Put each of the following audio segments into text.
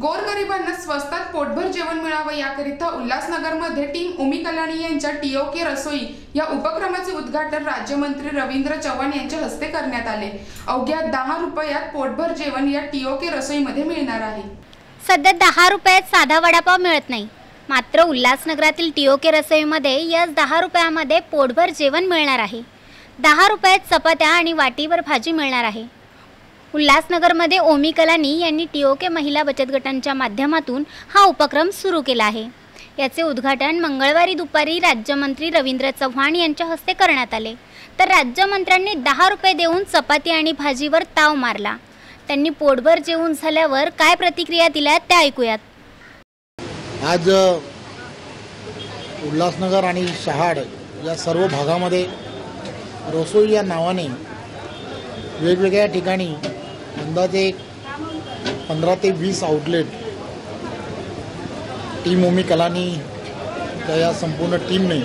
गोरगरिबांना स्वस्तात पोटभर जेवण मिळावं याकरिता उल्हासनगरमध्ये टीम उमी कलाणी यांच्या टीओके रसोई या उपक्रमाचे उद्घाटन राज्यमंत्री रवींद्र चव्हाण यांच्या हस्ते करण्यात आले. अवघ्या दहा रुपयात पोटभर जेवण या टीओके रसोईमध्ये मिळणार आहे. सध्या दहा रुपयात साधा वडापाव मिळत नाही. मात्र उल्हासनगरातील टीओके रसोईमध्ये याच दहा रुपयामध्ये पोटभर जेवण मिळणार आहे. दहा रुपयात चपात्या आणि वाटीवर भाजी मिळणार आहे. उल्हासनगरमध्ये ओमी कलानी यांनी टीओके महिला बचत गटांच्या माध्यमातून हा उपक्रम सुरू केला आहे. याचे उद्घाटन मंगळवारी दुपारी राज्यमंत्री रवींद्र चव्हाण यांच्या हस्ते करण्यात आले. तर राज्यमंत्र्यांनी दहा रुपये देऊन चपाती आणि भाजीवर ताव मारला. त्यांनी पोटभर जेवून झाल्यावर काय प्रतिक्रिया दिल्या त्या ऐकूयात. आज उल्हासनगर आणि शहाड या सर्व भागामध्ये रसोई या नावाने वेगवेगळ्या ठिकाणी अंदाजे एक पंधरा ते वीस आउटलेट टीम ओमी कलानी त्या या संपूर्ण टीमने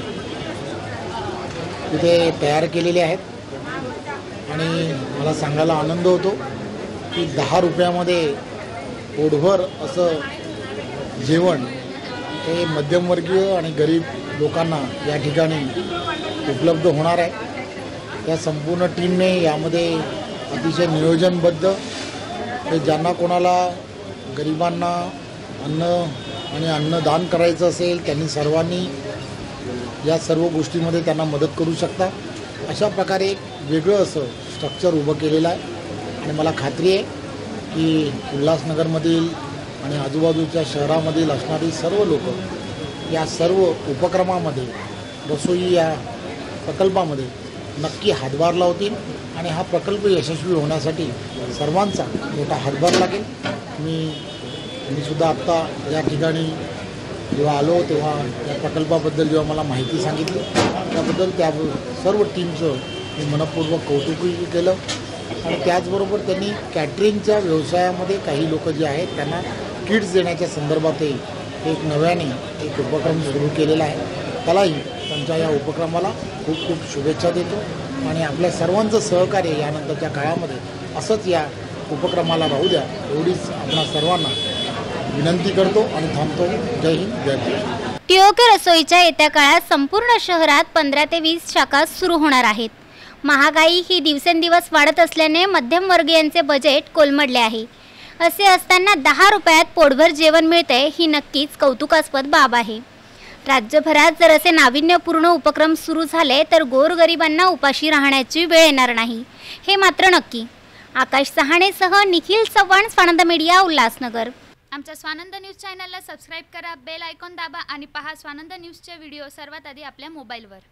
तिथे तयार केलेले आहेत. आणि मला सांगायला आनंद होतो की दहा रुपयामध्ये पोटभर असं जेवण हे मध्यमवर्गीय आणि गरीब लोकांना या ठिकाणी उपलब्ध होणार आहे. या संपूर्ण टीमने यामध्ये अतिशय नियोजनबद्ध. हे ज्यांना कोणाला गरिबांना अन्न आणि अन्नदान करायचं असेल त्यांनी सर्वांनी या सर्व गोष्टीमध्ये त्यांना मदत करू शकता. अशा प्रकारे एक वेगळं असं स्ट्रक्चर उभं केलेलं आहे. आणि मला खात्री आहे की उल्हासनगरमधील आणि आजूबाजूच्या शहरामधील असणारी सर्व लोक या सर्व उपक्रमामध्ये रसोई या प्रकल्पामध्ये नक्की हातभार लावतील आणि हा प्रकल्प यशस्वी होण्यासाठी सर्वांचा मोठा हातभार लागेल. मी मी सुद्धा आत्ता या ठिकाणी जेव्हा आलो तेव्हा या प्रकल्पाबद्दल जेव्हा मला माहिती सांगितली त्याबद्दल त्या सर्व टीमचं मी मनपूर्वक कौतुकही केलं. आणि त्याचबरोबर त्यांनी कॅटरिंगच्या व्यवसायामध्ये काही लोक जे आहेत त्यांना किट्स देण्याच्या संदर्भातही एक नव्याने एक उपक्रम सुरू केलेला आहे. त्यालाही त्यांच्या या उपक्रमाला खूप खूप शुभेच्छा देतो आणि आपल्या सर्वांचं सहकार्य यानंतरच्या काळामध्ये असंच या उपक्रमाला राहू द्या एवढीच आपणा सर्वांना विनंती करतो आणि थांबतो. जय हिंद जय महाराष्ट्र. टिओके रसोईच्या येत्या काळात संपूर्ण शहरात पंधरा ते वीस शाखा सुरू होणार आहेत. महागाई ही दिवसेंदिवस वाढत असल्याने मध्यमवर्गीयांचे बजेट कोलमडले आहे. असे असताना दहा रुपयात पोटभर जेवण मिळते ही नक्कीच कौतुकास्पद बाब आहे. राज्यभरात जर असे नाविन्यपूर्ण उपक्रम सुरू झाले तर गोरगरिबांना उपाशी राहण्याची वेळ येणार नाही. हे मात्र नक्की. आकाश सहाणेसह निखिल चव्हाण स्वानंद मीडिया उल्हासनगर. आमच्या स्वानंद न्यूज चॅनलला सबस्क्राईब करा बेल आयकॉन दाबा आणि पहा स्वानंद न्यूजचे व्हिडिओ सर्वात आधी आपल्या मोबाईलवर.